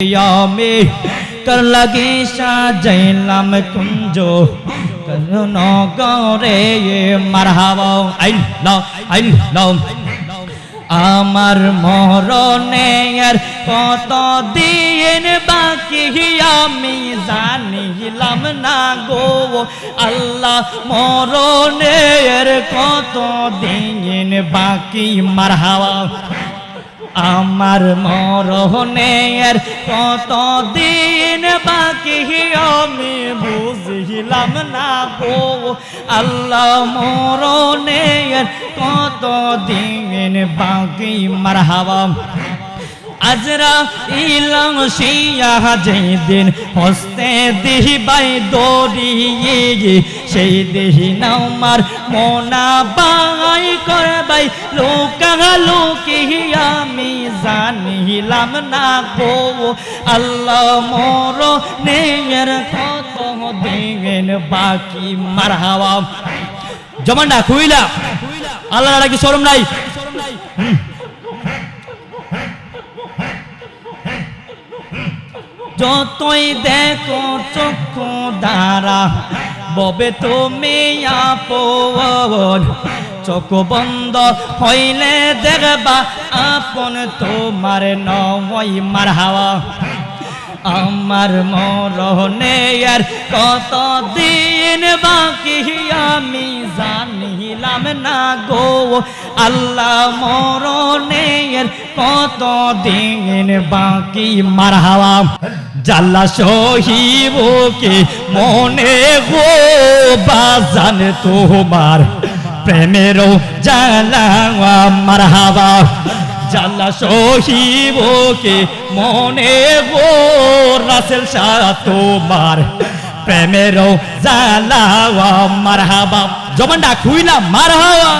আমি কর লাগে সাজাইলাম কুঞ্জ করুন গরে মারহাবা আইল লাও আইল লাও আমার মরণের কত দিন বাকি আমি জানিলাম না গো আল্লাহ মরণের কত দিন বাকি মারহাবা আমার মরণের কত দিন বাকি আমি বুঝিলাম না গো। আল্লাহ মরণের কত দিন বাকি? মারহাবা। আজরা ইলাম শিয়া যেদিন হস্তে দিহি বাই দড়িয়ে, সেই দিহি নামার মোনা বাই করে বাই লোকা লোকে আমি জানিলাম না গো, আল্লাহ মোর নেয়ের কত দিন বাকি মারহাওয়া জমান্ডা খুইলা। আল্লাহ কি শরম নাই? যতই দেখো চক্ষু দ্বারা, ববে তুমি আপন। চোখ বন্ধ হইলে দেখবা আপন তোমার নয় মার হাওয়া আমার মরণের কত দিন বাকি আমি জানিলাম না গো। আল্লাহ মরণের কত দিন বাকি? মার হাওয়া। জাল্লা সহিবকে মনে গো, বাজান তোমার প্রেমেরও জালা মার হাওয়া। জাল্লা সহিবকে মনে গো, রাসেল শাহ, তোমার প্রেমেরও জালা মার হাবা জবানটা খুইলা মার হাওয়া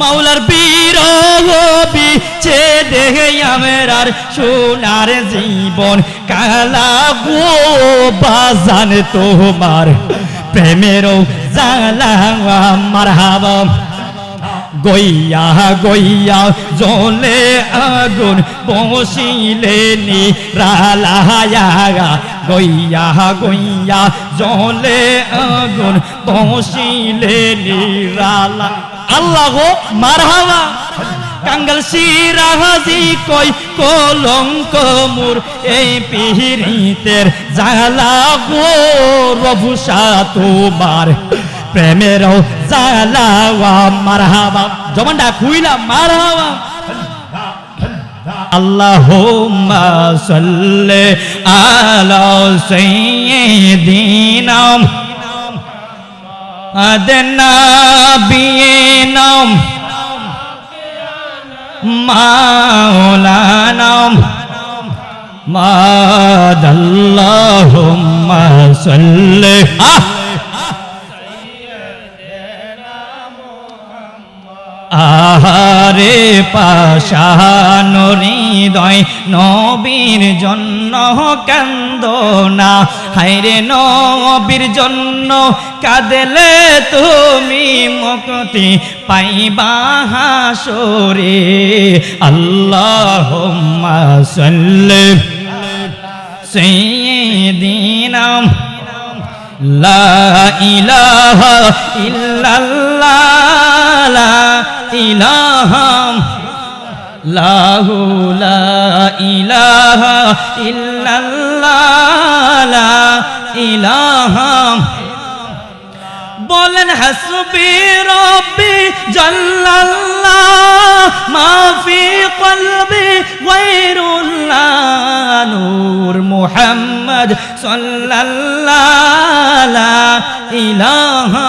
মাওলার বীর বিছে দেহে আমার সোনার জীবন কালা গো, বাজান তোমার প্রেমেরও জালা মার হাবা গইয়া গইয়া জলে আগুন বসিলে নি রালায়া গইয়া গইয়া জলে আগুন বসিলে নি রালা। আল্লাহ গো মারহাবা। কাঙ্গাল সিরাহাজি কই কলঙ্ক মুর। এই পিহিরিতের জালা গো রভুষা তোমার প্রেমের জালাওয়া মারহাবা। জমানটা খুইলা, মারহাবা। আল্লাহুম্মা সাল্লি আলা সাইয়্যিদিনা আদনা বিয়েনাম মাওলানাম মাদাল্লাহুম্মা সাল্লি। আহ! আহারে পাশান হৃদয়, নবীর জন্য কান্দ না হাইরে নবীর জন্য কাঁদলে তুমি মুক্তি পাইবা হাসরে। আল্লাহ সাল্লি সাইয়্যিদিনা লা ইলাহা ইল্লাল্লাহ। ইলাহা লাহু লা ইলাহা ইল্লাল্লাহ। লা ইলাহা বলেন, হাসবি রব্বি জাল্লাল্লাহ কলবি গায়রুল্লাহ, নূর মুহাম্মদ সাল্লাল্লাহ, লা ইলাহা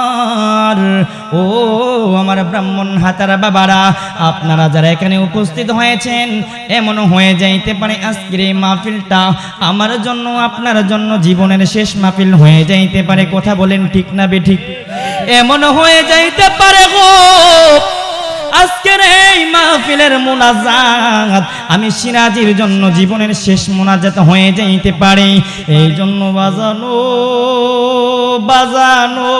আমার। ও আমার ব্রাহ্মণ হাতারা বাবারা, আপনারা যারা এখানে উপস্থিত হয়েছেন, এমন হয়ে যাইতে পারে আজকের এই মাহফিলটা। আমার জন্য, আপনার জন্য জীবনের শেষ মাহফিল হয়ে যাইতে পারে, কথা বলেন ঠিক না বে ঠিক? এমন হয়ে যাইতে পারে গো মাহফিলের মোনাজাত। আমি সিরাজির জন্য জীবনের শেষ মোনাজাত হয়ে যাইতে পারি। এই জন্য বাজানো বাজানো।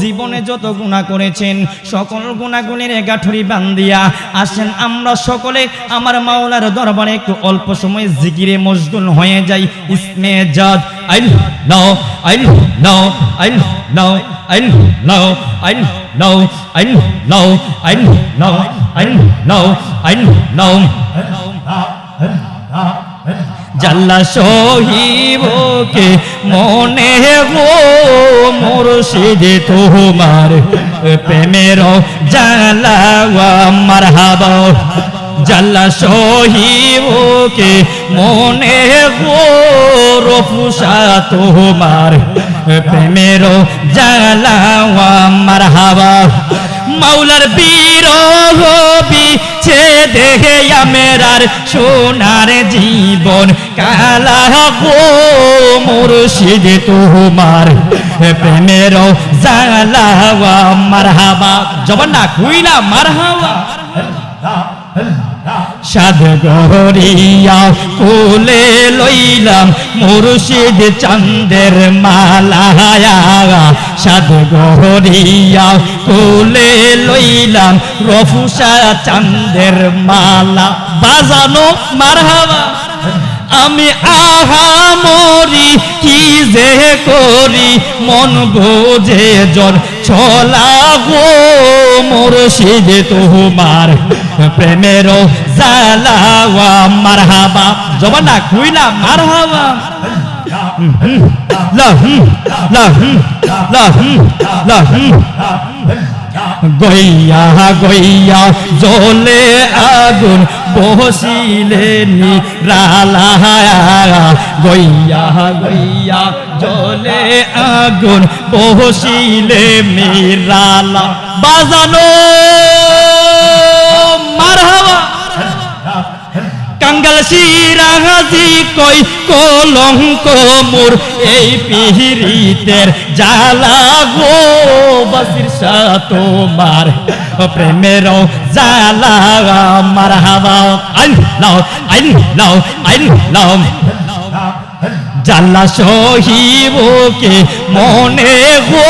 জীবনে যত গুণা করেছেন, সকল গুণাগুলির গাঠরি বান্দিয়া আসেন। আমরা সকলে আমার মাওলার দরবারে একটু অল্প সময় জিকিরে মশগুল হয়ে যাই। ইসমে জাদ, আইল নাও আইল নাও আইল নাও আইল নাও আইল নাও আইল নাও আইল নাও। জাল্লা সহিবকে মনে গো মোর সিদে তোমার প্রেমের জালা মার হাব জাল্লা সহিবকে মনে গো রফুসা তোমার প্রেমের জালা মার হাবা মাউলার বীর দেখে আমেরার সোনার জীবন, কালা গো মুর্শিদ তোমার প্রেমের জালা মারহাবা। জবান না খুইলা মারহাবা। সাদ গহরিয়া কোলে লইলাম মুর্শিদ চন্দের মালায়া। সাদ গহরিয়া কোলে লইলাম রফুসা চন্দের মালা। বাজানো মারহাবা, আমি আহা মরি, কি যে করি, মন বোঝে জন ছলা গো মুর্শিদ, তোমার প্রেমের জালা মারহাবা। না গইয়া গইয়া জলে আগুন বসিলে নি রালায়া গইয়া গইয়া জলে আগুন বসিলে মিরালা বাজানো, মারহাবা। কাঙ্গাল সিরাহাজি কই কলঙ্ক মোর, এই পিহিরিতের জালা গো বসির তোমার প্রেমের জালা মার হাওয়া। আইন লাও আইন লাও আইন লাও। জাল্লা সহিবকে মনে গো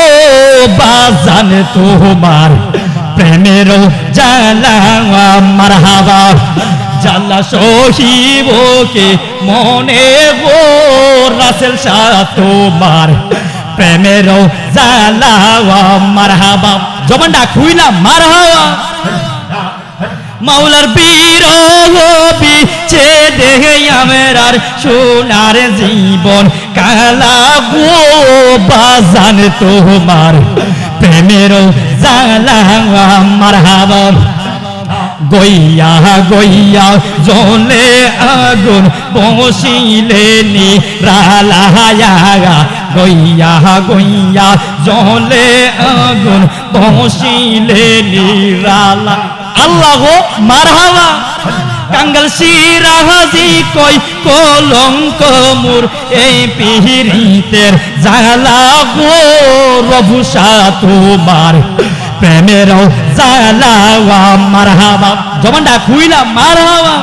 বাজান তোমার। প্রেমের জালা মার হাওয়া। জাল্লা সহিবকে মনে গো রাসেল শাহ তোমার প্রেমের জালা মার হাবা জবানটা খুইলা মার হাওয়া মাওলার বীর হবি ছে দেহে আমরার সোনার জীবন, কালা গো বাজান তোমার প্রেমের জালা মার হাবা গইয়া গইয়া জলে আগুন বসিলে নি রালায়া গইয়া গইয়া জলে আগুন বসিলে নি রালা আল্লাহ মারহাবা। কাঙ্গাল সিরাহাজি কই, কলঙ্ক মুর এই পিহিরিতের জালা গো রভুসা তোমার প্রেমের জালা মারহাবা। জবানটা খুইলা মারহাবা।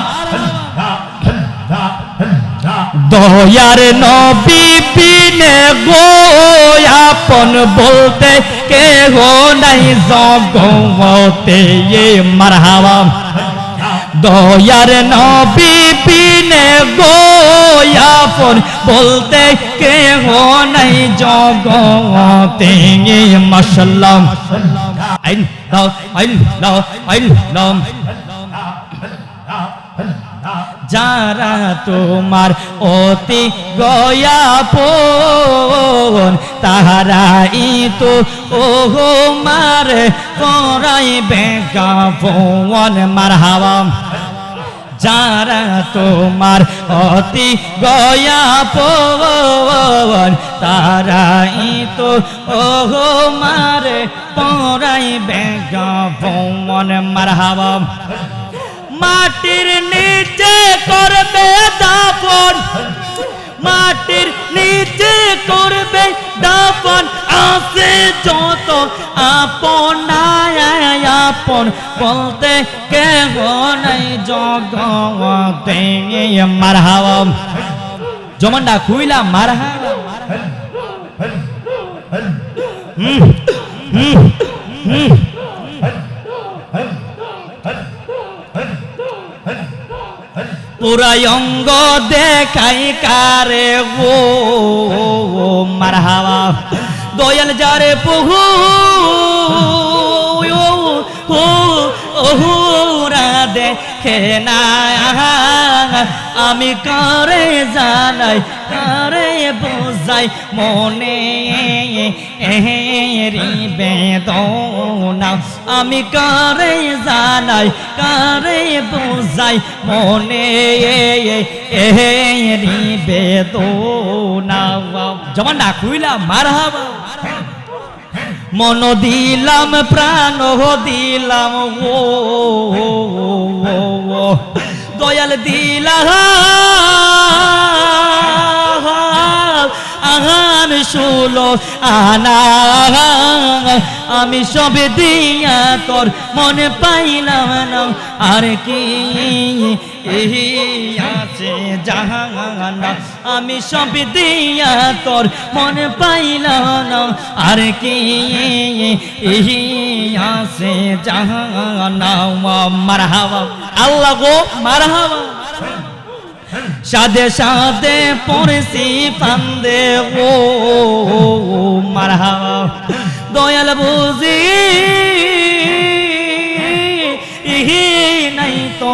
দয়ার নবী বিনে গো, আপন বলতে কে গো নাই জগতে এ মারহাবা। দয়ার নবী বিনে গো, আপন বলতে কে গো নাই জগতে এ মাশাল্লাহ। ein Lauf, ein Lauf, ein Lauf. যারা তোমার অতি গয়াপন তাহারাই তো ওহো মার করাই বেগাপন মার হাওয়া যারা তোমার অতি গয়াপন তারাই তো ওহো মারে পড়াই বেগ ভৌমন মারহাবা। মাটির নিচে করবে দাপন মাটির নিচে করবে দাপন আসে যত আপন আপন। বলতে কেহ নাই জগতে মারহাবা। জমন্ডা খুইলা মারহাবা। হুম। পুরাই অঙ্গ দেখাই কারে ও মারহাবা দয়াল যারে পুহু ওহুরা দেখে না আমি করে জানাই, করে বোঝাই মনে? এরি বেদনা। আমি করে জানাই, করে বোঝাই মনে? এরি বেদনা। জমান না, খুইলা, মারহাবা। মন দিলাম, প্রাণ দিলাম ও। দয়াল দিলা আহান শুলো আনা আমি সব দিয়া তোর মনে পাইলাম না। আর কি আছে জাহানা আমি সব দিয়া তোর মনে পাইল না। আর কি এই আছে জাহানা মারহাবা। আল্লাহ গো, মারহাবা। সাদে সাদে পড়েছি পান্দে ও মারহাবা। দয়াল বুঝি নাই তো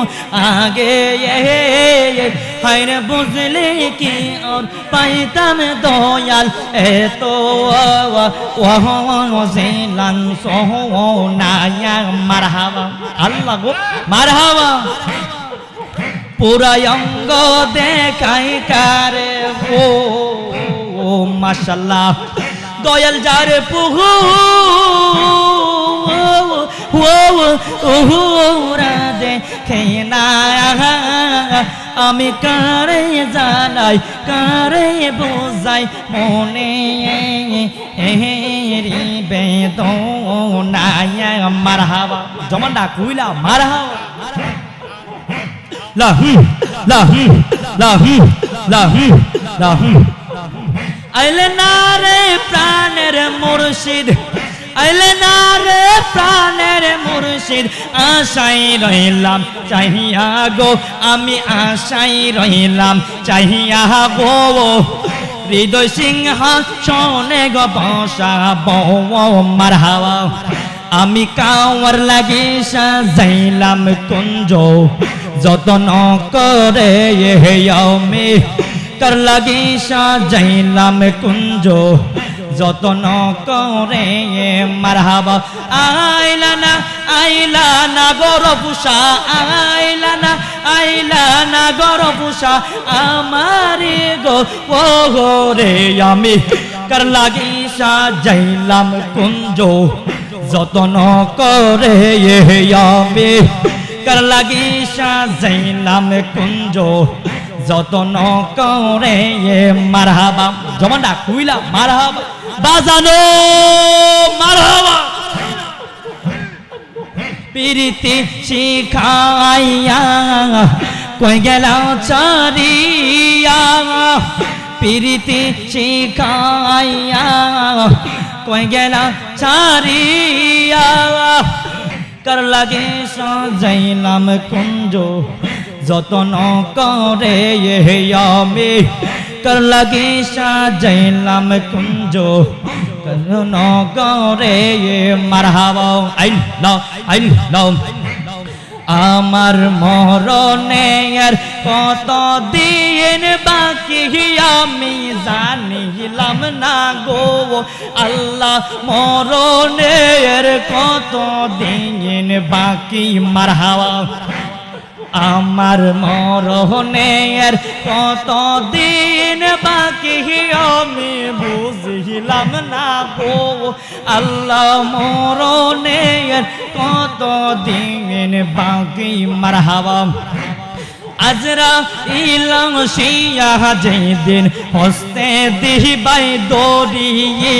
আগে হাইরে বুঝলে কি আর পাইতাম দয়াল এত ওহিলান সহ নায়া মারহাবা আল্লাহ গো মারহাবা পুরাই অঙ্গ দেখাই কারে ও ও মাশাল্লাহ দয়াল যারে পুহু ওহুরা দেখে না আমি কারে জানাই কারে বোঝাই? মনে বেদনায় মারহাবা জমানটা কুইলা মারহাবা লাহুম লাহুম লাহুম লাহুম লাহুম আইলে না রে প্রাণের মুর্শিদ আইলে না রে প্রাণের মুর্শিদ আশাই রইলাম, চাহিয়া গো, আমি আশাই রইলাম, চাহিয়া গো। হৃদয় সিংহ শোনে গো, বসা বউ মারহাওয়া আমি কাওয়ার লাগি সাজাইলাম কুঞ্জ, যতন করে আমি কার লাগি সাজাইলাম কুঞ্জ যতন করে মারহাবা। আইলা না আইলা না গরপুষা আইলা না আইলা না গরপুষা আমারে গো ও রে আমি কার লাগি সাজাইলাম কুঞ্জ। যতন করে আমি কার লাগি সাজাইলাম কুঞ্জ। যতন করে মারহাবা। জমানটা কুইলা, মারহাবা। বাজানো, মারহাবা। প্রীতি শিখাইয়া কই গেল চারিয়া। প্রীতি শিখাইয়া কই গেল চারিয়া। কার লাগে সাজাইলাম কুঞ্জ, যতন করে আমি। কার লাগে সাজাইলাম কুঞ্জ। করে মারহাবা আইল লাও আইল লাও আমার মরণের কত দিন বাকি আমি জানিলাম না গো। আল্লাহ মরণের কত দিন বাকি মারহাওয়া আমার মরণের কত দিন বাকি আমি বুঝিলাম না গো। আল্লাহ মরণের কত দিন বাকি? মারহাবা। আজরা ইলাম শিয়া যেদিন হস্তে দিহি বাই দড়িয়ে,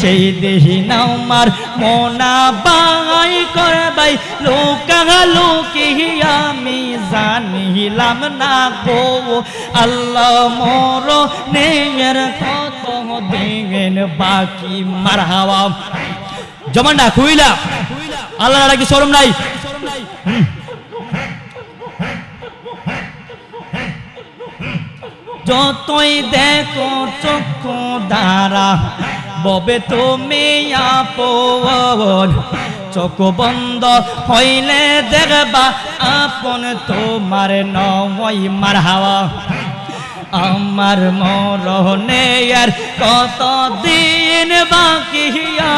সেই দিন আমার মনা বাই করবাই। লোকা লোকে আমি জানিলাম না গো, আল্লাহ মোর নেয়ের কত দিন বাকি মার হাওয়া জমান্ডা খুইলা। আল্লাহ কি শরম নাই? যতই দেখো চক্ষু দ্বারা ববে তুমি আপন। চোখ বন্ধ হইলে দেখবা আপন তোমার নয় মার হাওয়া আমার মরণের কত দিন বাকি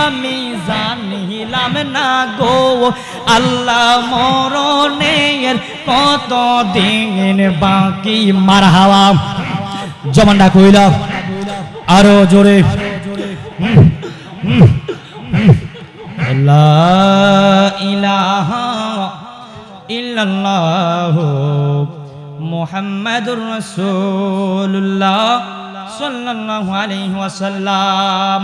আমি জানিলাম না গো। আল্লাহ মরণের কত দিন বাকি মার হাওয়া জমানটা কইলা। আরও জোরে। মোহাম্মদুর রসুল্লাহ সাল্লাল্লাহু আলাইহি ওয়াসাল্লাম।